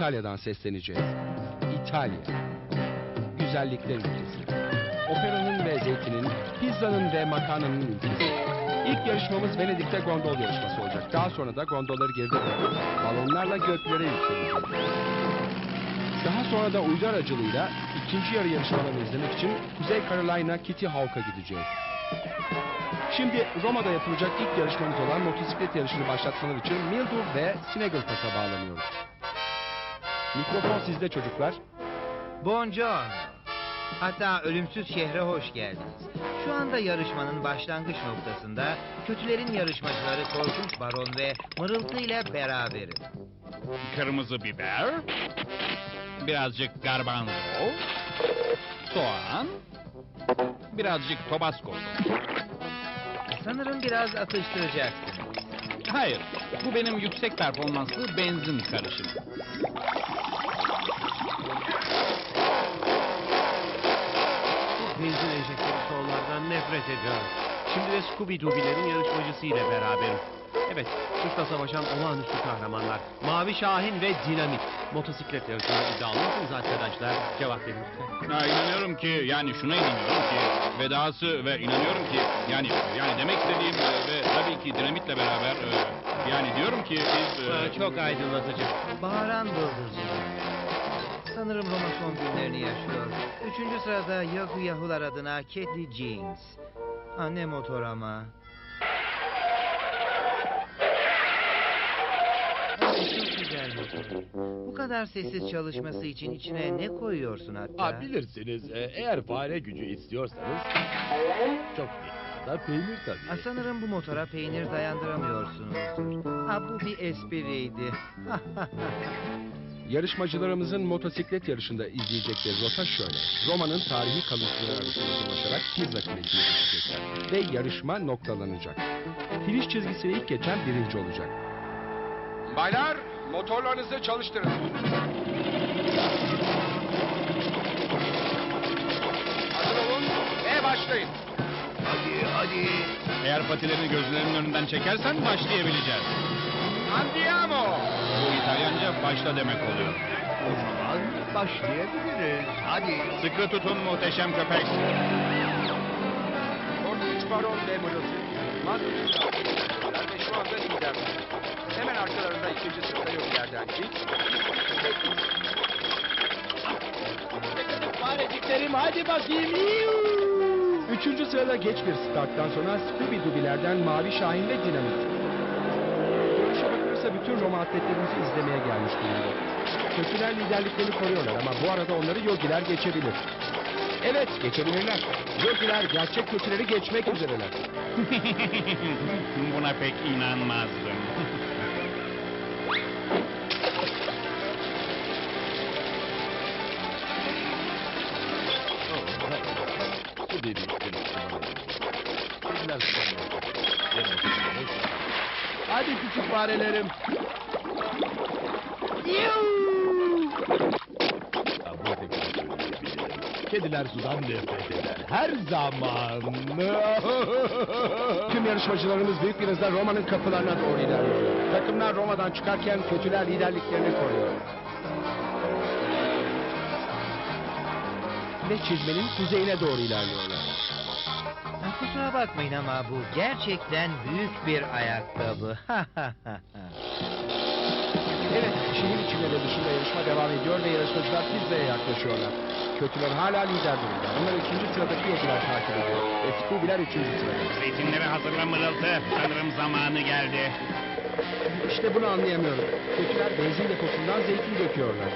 İtalya'dan sesleneceğiz. İtalya. Güzellikler ülkesi. Operanın ve zeytinin, pizzanın ve makarnanın ülkesi. İlk yarışmamız Venedik'te gondol yarışması olacak. Daha sonra da gondolları geride bırakıp balonlarla göklere yükseleceğiz. Daha sonra da uydu aracılığıyla ikinci yarı yarışmalarını izlemek için Kuzey Carolina Kitty Hawk'a gideceğiz. Şimdi Roma'da yapılacak ilk yarışmamız olan motosiklet yarışını başlatmalar için Mildur ve Snagglethat'a bağlanıyoruz. Mikrofon sizde çocuklar. Buongiorno. Hatta ölümsüz şehre hoş geldiniz. Şu anda yarışmanın başlangıç noktasında kötülerin yarışmacıları Korkunç Baron ve Mırıltı ile beraberim. Kırmızı biber, birazcık garbanzo, soğan, birazcık tabasco. Sanırım biraz atıştıracaksın. Hayır, bu benim yüksek performanslı benzin karışımı. Benzin enjektörü soğulardan nefret ediyorum. Şimdi de Scooby-Doo'bilerin yarışmacısı ile beraberim. Evet, suçla savaşan olağanüstü kahramanlar. Mavi Şahin ve Dinamit. Motosiklet yarışında iddialı mısınız arkadaşlar? Cevap verin lütfen. İnanıyorum ki, yani şuna inanıyorum ki, vedası ve inanıyorum ki, yani yani demek istediğim e, ve tabii ki dinamitle beraber, e, yani diyorum ki biz... e, Aa, çok aydınlatıcı. Bağıran bıldırcın. Sanırım Roma son günlerini yaşıyor. Üçüncü sırada Yahu Yahular adına Katy Jeans. Anne motor ama. Evet, çok güzel motor. Bu kadar sessiz çalışması için içine ne koyuyorsun hatta? Ha, bilirsiniz e, eğer fare gücü istiyorsanız çok miktarda peynir Ha, tabii. sanırım bu motora peynir dayandıramıyorsunuzdur. Ha bu bir espriydi. Yarışmacılarımızın motosiklet yarışında izleyecekleri rota şöyle. Roma'nın tarihi kalıntıları arasında dolaşarak Pisa Kulesi'ne geçecekler. Ve yarışma noktalanacak. Finish çizgisine ilk geçen birinci olacak. Baylar, motorlarınızı çalıştırın. Hazır olun ve başlayın. Hadi hadi. Eğer patilerini gözlerinin önünden çekersen başlayabileceğiz. Andiamo! Bu İtalyanca başla demek oluyor. O zaman başlayabiliriz. Hadi. Sıkı tutun muhteşem köpek. Korkunç Baron Mırıltı. Madrid'in ve şu anda liderler. Hemen arkalarında ikinci sırada yok yerden Fareciklerim hadi bakayım. Üçüncü sırada geç bir starttan sonra Scooby-Doo'bilerden Mavi Şahin ve Dinamit. Bütün Roma atletlerimizi izlemeye gelmiş durumda. Kötüler liderliklerini koruyorlar ama bu arada onları Yogiler geçebilir. Evet geçebilirler. Yogiler gerçek kötüleri geçmek üzereler. Buna pek inanmazdım. Bu. Hadi küçük farelerim. Ya bu tekrar söyleyebilirim. Kediler sudan nefret eder. Her zaman. Tüm yarışmacılarımız büyük bir hızla Roma'nın kapılarına doğru ilerliyorlar. Takımlar Roma'dan çıkarken kötüler liderliklerini koruyor. Ve çizmenin kuzeyine doğru ilerliyorlar. Ha, Kusura bakmayın ama bu gerçekten büyük bir ayakkabı. Evet, şehir içinde ve dışında yarışma devam ediyor ve yarışmacılar pizzaya yaklaşıyorlar. Kötüler hala lider durumda. Onlar ikinci sıradaki yogiler takip ediyor. Ve Scooby'ler üçüncü sırada. Zeytinleri hazırla mırıltı. Sanırım zamanı geldi. İşte bunu anlayamıyorum. Kötüler benzin deposundan zeytin döküyorlar.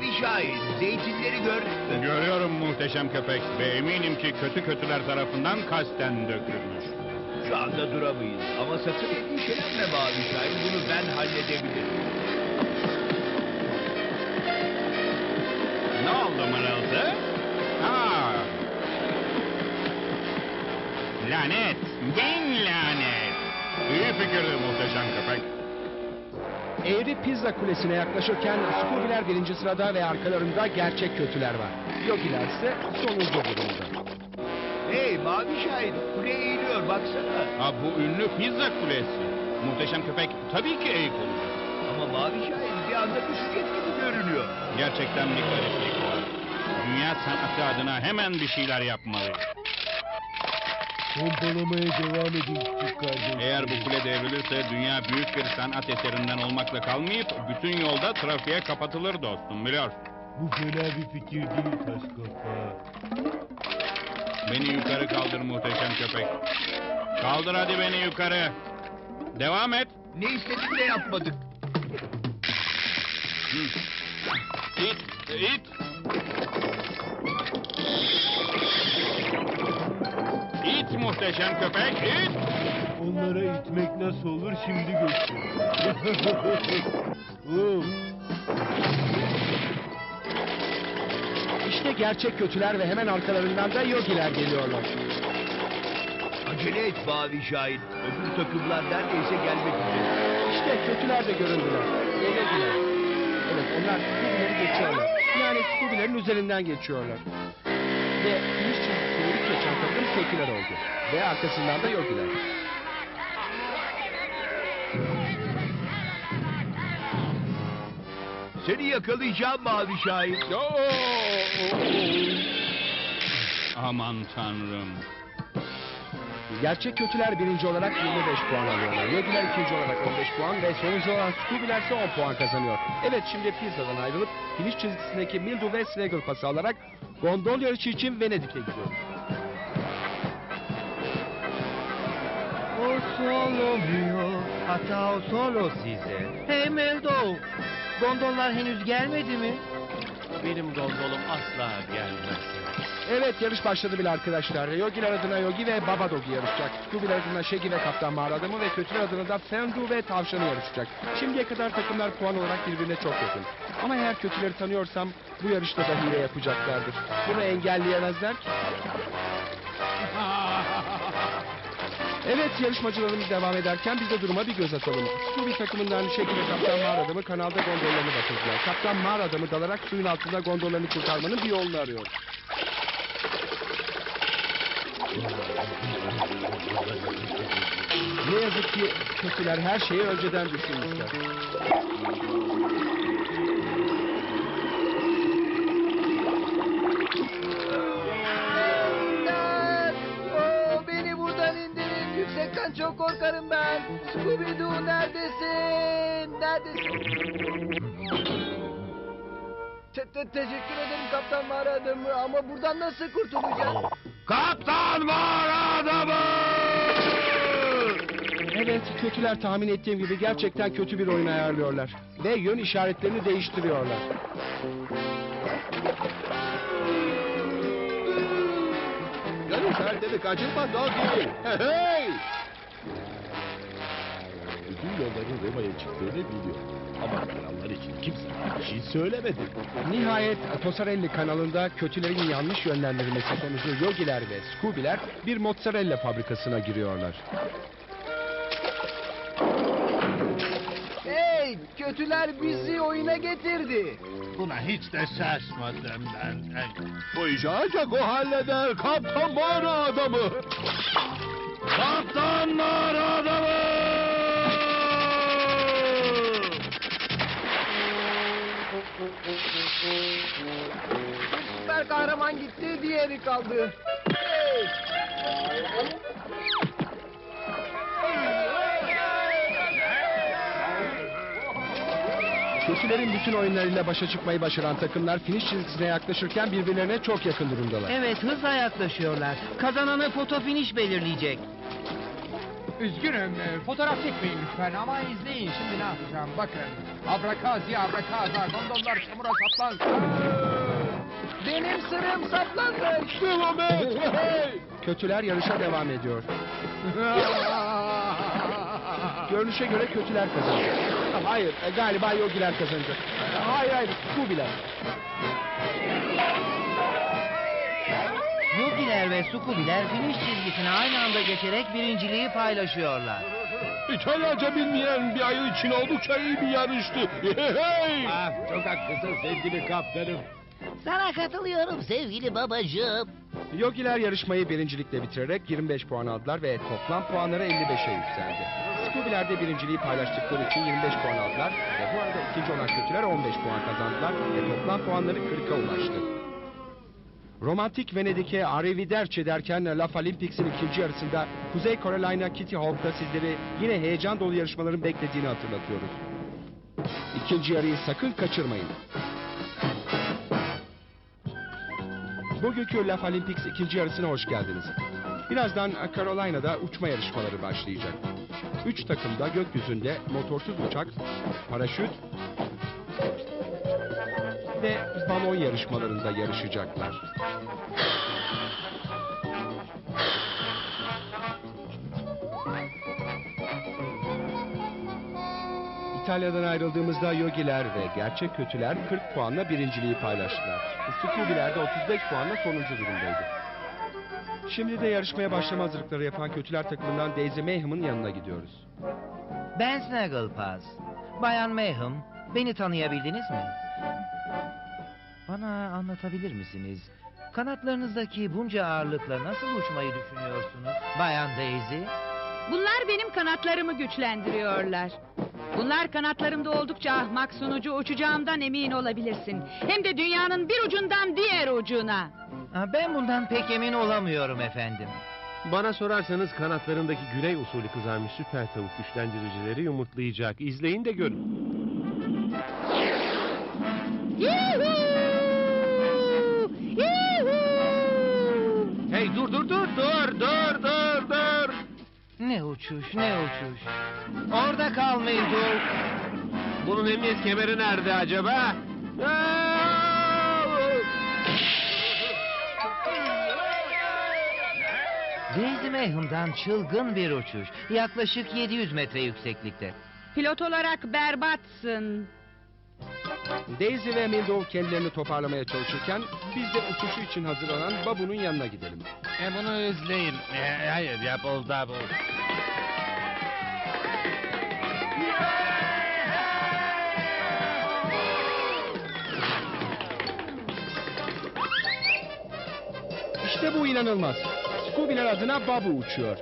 Hey Mavi Şahin, zeytinleri gördün mü? Görüyorum muhteşem köpek ve eminim ki kötü kötüler tarafından kasten dökülmüş. Şu anda duramayız ama sakın endişelenme Mavi Şahin, bunu ben halledebilirim. Ne oldu mırıltı? Ha. Lanet. Bin lanet. İyi fikirdi muhteşem köpek. Eğri pizza kulesine yaklaşırken Scooby'ler birinci sırada ve arkalarında gerçek kötüler var. Yogiler ise sonuncu durumda. Hey Mavi Şahin kule eğiliyor baksana. Ha bu ünlü pizza kulesi. Muhteşem köpek tabii ki eğik olacak. Ama Mavi Şahin bir anda düşecek gibi görünüyor. Gerçekten bir gariplik var. Dünya sanatı adına hemen bir şeyler yapmalı. Pompalamaya devam edin küçük kardeşim. Eğer bu kule devrilirse dünya büyük bir sanat eserinden olmakla kalmayıp bütün yolda trafiğe kapatılır dostum biliyor. Bu fena bir fikir değil taş kafa. Beni yukarı kaldır muhteşem köpek. Kaldır hadi beni yukarı. Devam et. Ne istedik de yapmadık. Hı. İt, it. Muhteşem köpek, it. Onlara itmek nasıl olur şimdi göster. İşte gerçek kötüler ve hemen arkalarından da yogiler geliyorlar. Acele et Mavi Şahin. Öbür takımlar neredeyse gelmek üzere. İşte kötüler de göründüler. Yogiler. Evet onlar Scooby'leri geçiyorlar. Yani Scooby'lerin üzerinden geçiyorlar. Ve finish geçen takım kötüler oldu. Ve arkasından da yogiler. Seni yakalayacağım Mavi Şahin. Aman tanrım. Gerçek kötüler birinci olarak 25 puan alıyorlar. Yogiler ikinci olarak 15 puan ve sonuncu olan Scooby'ler ise 10 puan kazanıyor. Evet şimdi Pizza'dan ayrılıp finish çizgisindeki Mildew ve Snaggle pası alarak gondol yarışı için Venedik'e gidiyor. Solo mio, hatta o solo size. Hey Meldo, gondollar henüz gelmedi mi? Benim gondolum asla gelmez. Evet yarış başladı bile arkadaşlar. Yogiler adına Yogi ve Baba Dogi yarışacak. Scooby'ler adına Shaggy ve Kaptan Mağara Adamı ve kötüler adına da Fendu ve Tavşanı yarışacak. Şimdiye kadar takımlar puan olarak birbirine çok yakın. Ama eğer kötüleri tanıyorsam bu yarışta da hile yapacaklardır. Bunu engelleyemezler ki. Evet yarışmacılarımız devam ederken biz de duruma bir göz atalım. Scooby takımından Shaggy ve Kaptan Mağara Adamı kanalda gondollarını batırdılar. Kaptan Mağara Adamı dalarak suyun altında gondollarını kurtarmanın bir yolunu arıyor. Ne yazık ki kötüler her şeyi önceden düşünmüşler. Yüksekten çok korkarım ben. Scooby-Doo neredesin? Neredesin? Te- te- teşekkür ederim kaptan mağara adamı ama buradan nasıl kurtulacağız? Kaptan Mağara Adamı! Evet, kötüler tahmin ettiğim gibi gerçekten kötü bir oyun ayarlıyorlar. Ve yön işaretlerini değiştiriyorlar. Yarış haritini kaçırma Dogi. Hey! Bütün yolların Roma'ya çıktığını biliyor. Ama krallar için kimse bir şey söylemedi. Nihayet Tosarelli kanalında kötülerin yanlış yönlendirilmesi sonucu Yogiler ve Scooby'ler bir mozzarella fabrikasına giriyorlar. Hey! Kötüler bizi oyuna getirdi. Buna hiç de şaşmadım ben. Bu işi ancak o halleder Kaptan Mağara Adamı. Kaptan Mağara Adamı! Süper kahraman gitti, diğeri kaldı. Hey! Kötülerin bütün oyunlarıyla başa çıkmayı başaran takımlar finish çizgisine yaklaşırken birbirlerine çok yakın durumdalar. Evet, hızla yaklaşıyorlar. Kazananı foto finish belirleyecek. Üzgünüm, e, fotoğraf çekmeyin lütfen ama izleyin şimdi ne yapacağım bakın. Abrakazi abrakaza, gondollar çamura saplansın. Benim sırım saplanmış. Devam et! Hey! Kötüler yarışa devam ediyor. Görünüşe göre kötüler kazanacak. Hayır, e, galiba Yogiler kazanacak. Hayır hayır, Scooby'ler. Yogiler ve Scooby'ler finish çizgisine aynı anda geçerek birinciliği paylaşıyorlar. İtalyanca bilmeyen bir ayı için oldukça iyi bir yarıştı. Hey! Ah, çok haklısın sevgili kaptanım. Sana katılıyorum sevgili babacığım. Yogiler yarışmayı birincilikle bitirerek 25 puan aldılar ve toplam puanları 55'e yükseldi. Scooby'ler de birinciliği paylaştıkları için 25 puan aldılar ve bu arada ikinci olan kötüler 15 puan kazandılar ve toplam puanları 40'a ulaştı. Romantik Venedik'e Arrivederci derken Laf Olympics'in ikinci yarısında Kuzey Carolina Kitty Hawk'ta sizleri yine heyecan dolu yarışmaların beklediğini hatırlatıyoruz. İkinci yarıyı sakın kaçırmayın. Bugünkü Laf Olympics ikinci yarısına hoş geldiniz. Birazdan Carolina'da uçma yarışmaları başlayacak. Üç takım da gökyüzünde motorsuz uçak, paraşüt ve balon yarışmalarında yarışacaklar. İtalya'dan ayrıldığımızda Yogiler ve Gerçek Kötüler 40 puanla birinciliği paylaştılar. Scooby'ler de 35 puanla sonuncu durumdaydı. Şimdi de yarışmaya başlama hazırlıkları yapan Kötüler takımından Daisy Mayhem'ın yanına gidiyoruz. Ben Snagglepuss. Bayan Mayhem, beni tanıyabildiniz mi? Bana anlatabilir misiniz? Kanatlarınızdaki bunca ağırlıkla nasıl uçmayı düşünüyorsunuz? Bayan Daisy? Bunlar benim kanatlarımı güçlendiriyorlar. Bunlar kanatlarımda oldukça ahmak sunucu uçacağımdan emin olabilirsin. Hem de dünyanın bir ucundan diğer ucuna. Ha, Ben bundan pek emin olamıyorum efendim. Bana sorarsanız kanatlarındaki güney usulü kızarmış süper tavuk güçlendiricileri yumurtlayacak. İzleyin de görün. Yuhuu! Yuhuu! Hey dur dur dur dur dur dur dur. Ne uçuş, ne uçuş. Orada kal Mildul. Bunun emniyet kemeri nerede acaba? Daisy Mayhem'dan çılgın bir uçuş. Yaklaşık 700 metre yükseklikte. Pilot olarak berbatsın. Daisy ve Mildov kendilerini toparlamaya çalışırken biz de uçuşu için hazırlanan Babu'nun yanına gidelim. E bunu izleyin. E, hayır yapıldı bu. İşte bu inanılmaz. Scooby'ler adına Babu uçuyor.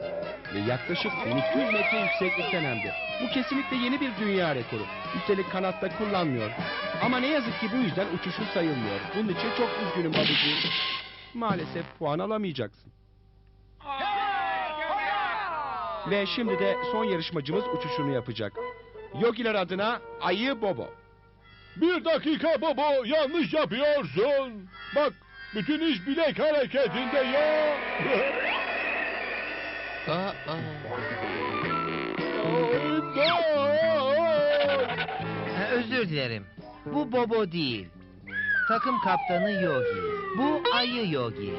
Ve yaklaşık 1200 metre yükseklikten hem de. Bu kesinlikle yeni bir dünya rekoru. Üstelik kanatta kullanmıyor. Ama ne yazık ki bu yüzden uçuşu sayılmıyor. Bunun için çok üzgünüm Babucuğum. Maalesef puan alamayacaksın. Ve şimdi de son yarışmacımız uçuşunu yapacak. Yogiler adına Ayı Bobo. Bir dakika baba yanlış yapıyorsun. Bak bütün iş bilek hareketinde ya. İmdat! Ha, özür dilerim. Bu Bobo değil. Takım kaptanı Yogi. Bu Ayı Yogi.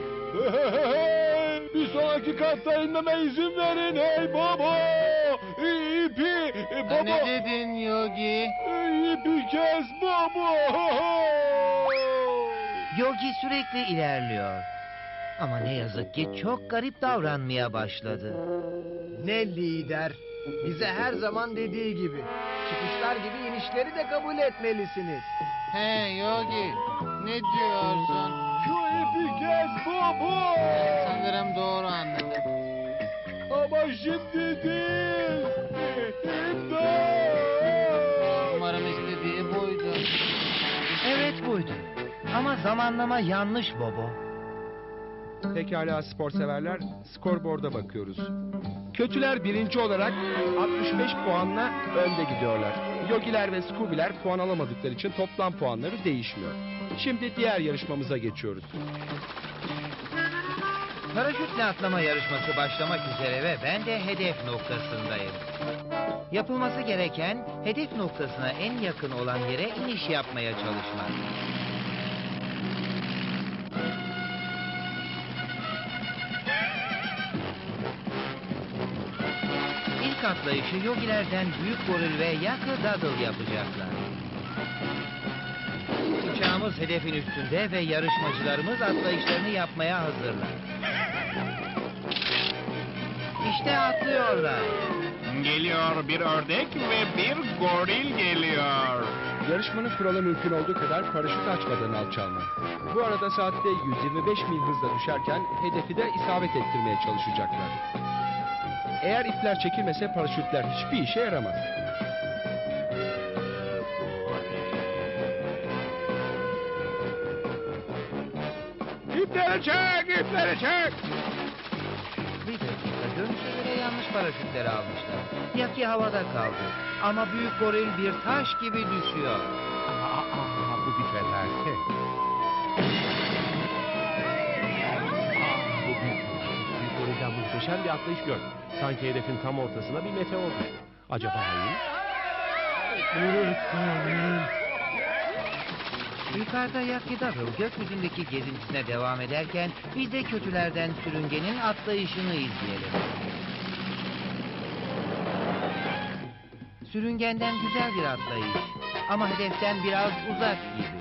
Hey, Bir sonraki katta inmeme izin verin hey baba. İpi baba. dedin Yogi? İpi kes baba. Yogi sürekli ilerliyor. Ama ne yazık ki çok garip davranmaya başladı. Ne lider. Bize her zaman dediği gibi. Çıkışlar gibi inişleri de kabul etmelisiniz. Hey Yogi, ne diyorsun? Şu ipi kes baba. Sanırım doğru anladım. Ama şimdi değil. İmdat. Umarım istediği buydu. Evet buydu. Ama zamanlama yanlış Bobo. Pekala spor severler, skorboarda bakıyoruz. Kötüler birinci olarak 65 puanla önde gidiyorlar. Yogiler ve Scooby'ler puan alamadıkları için toplam puanları değişmiyor. Şimdi diğer yarışmamıza geçiyoruz. Paraşütle atlama yarışması başlamak üzere ve ben de hedef noktasındayım. Yapılması gereken hedef noktasına en yakın olan yere iniş yapmaya çalışmak. Atlayışı yogilerden Büyük Goril ve Yakı Daddle yapacaklar. Uçağımız hedefin üstünde ve yarışmacılarımız atlayışlarını yapmaya hazırlar. İşte atlıyorlar. Geliyor bir ördek ve bir goril geliyor. Yarışmanın kuralı mümkün olduğu kadar paraşüt açmadan alçalma. Bu arada saatte 125 mil hızla düşerken hedefi de isabet ettirmeye çalışacaklar. Eğer ipler çekilmese paraşütler hiçbir işe yaramaz. İpleri çek, ipleri çek. Bir dakika görünüşe göre yanlış paraşütleri almışlar. Yaki havada kaldı. Ama büyük goril bir taş gibi düşüyor. Aa, aa, bu bir felaket. Muhteşem bir atlayış gör. Sanki hedefin tam ortasına bir meteor düştü. Acaba iyi? Yukarıda Yaki Daddle gökyüzündeki gezintisine devam ederken biz de kötülerden sürüngenin atlayışını izleyelim. Sürüngenden güzel bir atlayış ama hedeften biraz uzak gibi.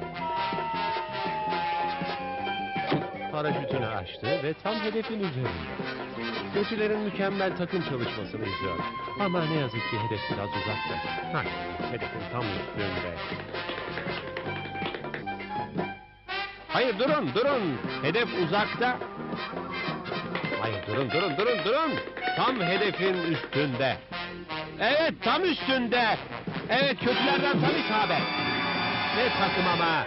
Paraşütünü açtı ve tam hedefin üzerinde. Kötülerin mükemmel takım çalışmasını izliyor. Ama ne yazık ki hedef biraz uzakta. Hayır, hedefin tam üstünde. Hayır durun, durun. Hedef uzakta. Hayır durun, durun, durun, durun. Tam hedefin üstünde. Evet, tam üstünde. Evet, kötülerden tam isabet. Ne takım ama.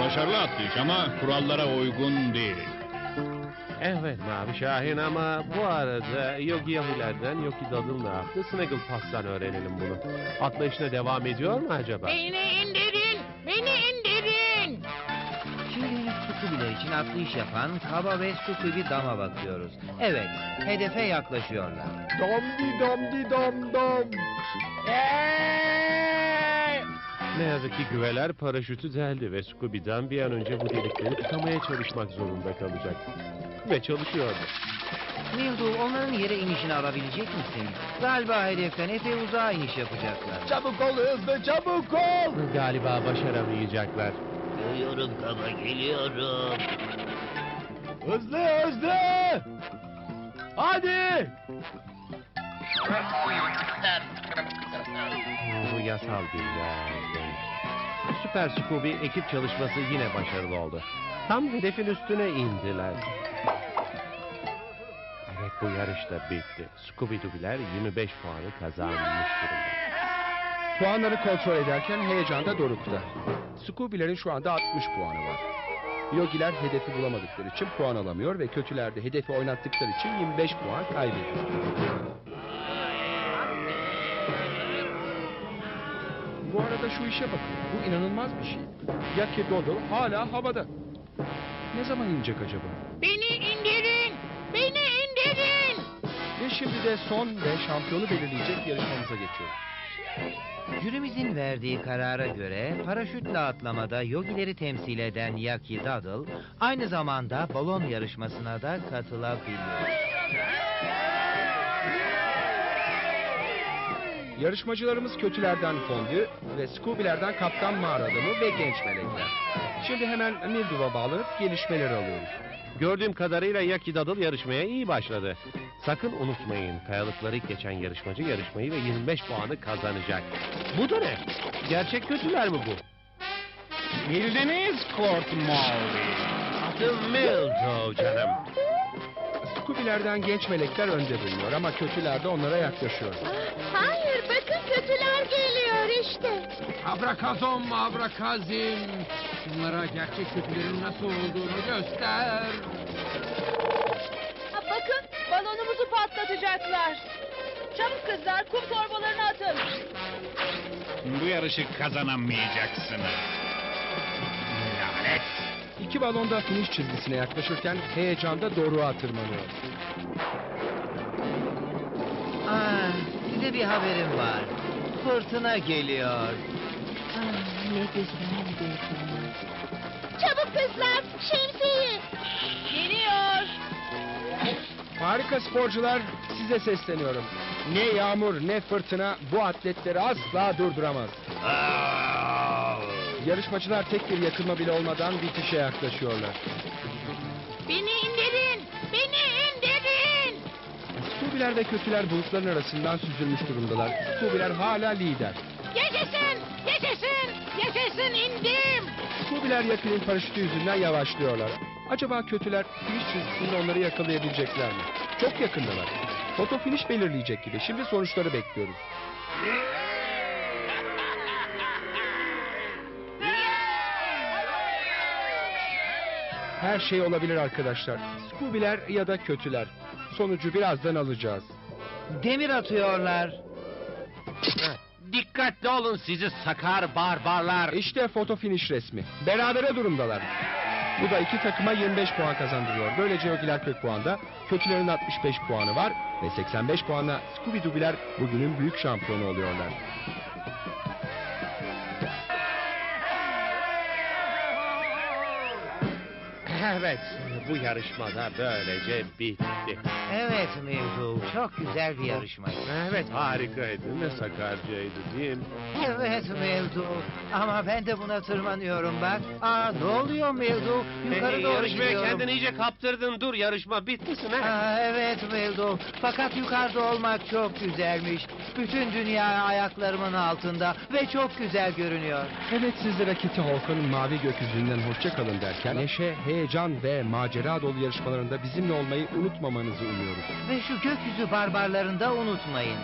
Başarılı atlayış ama kurallara uygun değil. Evet Mavi Şahin ama bu arada Yogi Yahilerden Yogi Dadıl ne yaptı? Snaggle Pass'tan öğrenelim bunu. Atlayışına devam ediyor mu acaba? Beni indirin! Beni indirin! Şimdi henüz Scooby'ler için atlayış yapan Kaba ve Scooby Dam'a bakıyoruz. Evet, hedefe yaklaşıyorlar. Damdi damdi dam dam. Ne yazık ki güveler paraşütü deldi ve Scooby'den bir an önce bu delikleri tıkamaya çalışmak zorunda kalacak. Ve çalışıyordu. Mildu onların yere inişini alabilecek misin? Galiba hedeften epey uzağa iniş yapacaklar. Çabuk ol hızlı çabuk ol. Galiba başaramayacaklar. Geliyorum Kaba, geliyorum. Hızlı hızlı. Hadi. Bu yasal yerdir. Süper Scooby ekip çalışması yine başarılı oldu. Tam hedefin üstüne indiler. Bu yarış da bitti. Scooby-Doo'biler 25 puanı kazanmış durumda. Puanları kontrol ederken heyecanda dorukta. Scooby'lerin şu anda 60 puanı var. Yogiler hedefi bulamadıkları için puan alamıyor ve kötüler de hedefi oynattıkları için 25 puan kaybediyor. Bu arada şu işe bakın. Bu inanılmaz bir şey. Yaki Dodo hala havada. Ne zaman inecek acaba? Beni indirin! Şimdi de son ve şampiyonu belirleyecek yarışmamıza geçiyoruz. Jürimizin verdiği karara göre paraşütle atlamada Yogileri temsil eden Yaki Daddle aynı zamanda balon yarışmasına da katılabilir. Yarışmacılarımız kötülerden Fondü ve Scooby'lerden Kaptan Mağara Adamı ve Genç Melekler. Şimdi hemen Mildew'a bağlanıp gelişmeleri alıyoruz. Gördüğüm kadarıyla Yaki Daddle yarışmaya iyi başladı. Sakın unutmayın kayalıkları ilk geçen yarışmacı yarışmayı ve 25 puanı kazanacak. Bu da ne? Gerçek kötüler mi bu? Bildiniz Kurt Maui. Adım Milto canım. Scooby'lerden Genç Melekler önde bulunuyor ama kötüler de onlara yaklaşıyor. Hayır, bakın kötüler geliyor işte. Abrakazom, abrakazim. Şunlara gerçek kötülerin nasıl olduğunu göster. bakın, balonumuzu patlatacaklar. Çabuk kızlar, kum torbalarını atın. Bu yarışı kazanamayacaksınız. Lanet. İki balon da finish çizgisine yaklaşırken heyecanda doruğa tırmanıyor. Ah, size bir haberim var. Fırtına geliyor. Çabuk kızlar, şemsiyeyi. Geliyor. Harika sporcular size sesleniyorum. Ne yağmur ne fırtına bu atletleri asla durduramaz. Yarışmacılar tek bir yakınma bile olmadan bitişe yaklaşıyorlar. Beni indirin, beni indirin. Scooby'ler ve kötüler bulutların arasından süzülmüş durumdalar. Scooby'ler hala lider. Yaşasın, yaşasın. Yaşasın indim. Scooby'ler yakının paraşütü yüzünden yavaşlıyorlar. Acaba kötüler finish çizgisinde onları yakalayabilecekler mi? Çok yakındalar. Foto finish belirleyecek gibi. Şimdi sonuçları bekliyoruz. Her şey olabilir arkadaşlar. Scooby'ler ya da kötüler. Sonucu birazdan alacağız. Demir atıyorlar. Dikkatli olun sizi sakar barbarlar. İşte foto finish resmi. Berabere durumdalar. Bu da iki takıma 25 puan kazandırıyor. Böylece Yogiler 40 puanda, kötülerin 65 puanı var ve 85 puanla Scooby-Doo'biler bugünün büyük şampiyonu oluyorlar. Evet, bu yarışmada böylece bitti. Evet Mevzu, çok güzel bir yarışmaydı. Evet, harikaydı. Ne sakarcaydı değil mi? Evet Mevzu, ama ben de buna tırmanıyorum bak. Aa ne oluyor Mevzu? Yukarı Hey, doğru yarışmaya gidiyorum. kendini iyice kaptırdın. Dur yarışma bitmesin ha. Aa, evet Mevzu, fakat yukarıda olmak çok güzelmiş. Bütün dünya ayaklarımın altında ve çok güzel görünüyor. Evet sizlere Kitty Hawk'ın mavi gökyüzünden hoşça kalın derken neşe, heyecan ve macera dolu yarışmalarında bizimle olmayı unutmamanızı umuyoruz. Ve şu gökyüzü barbarlarını da unutmayın.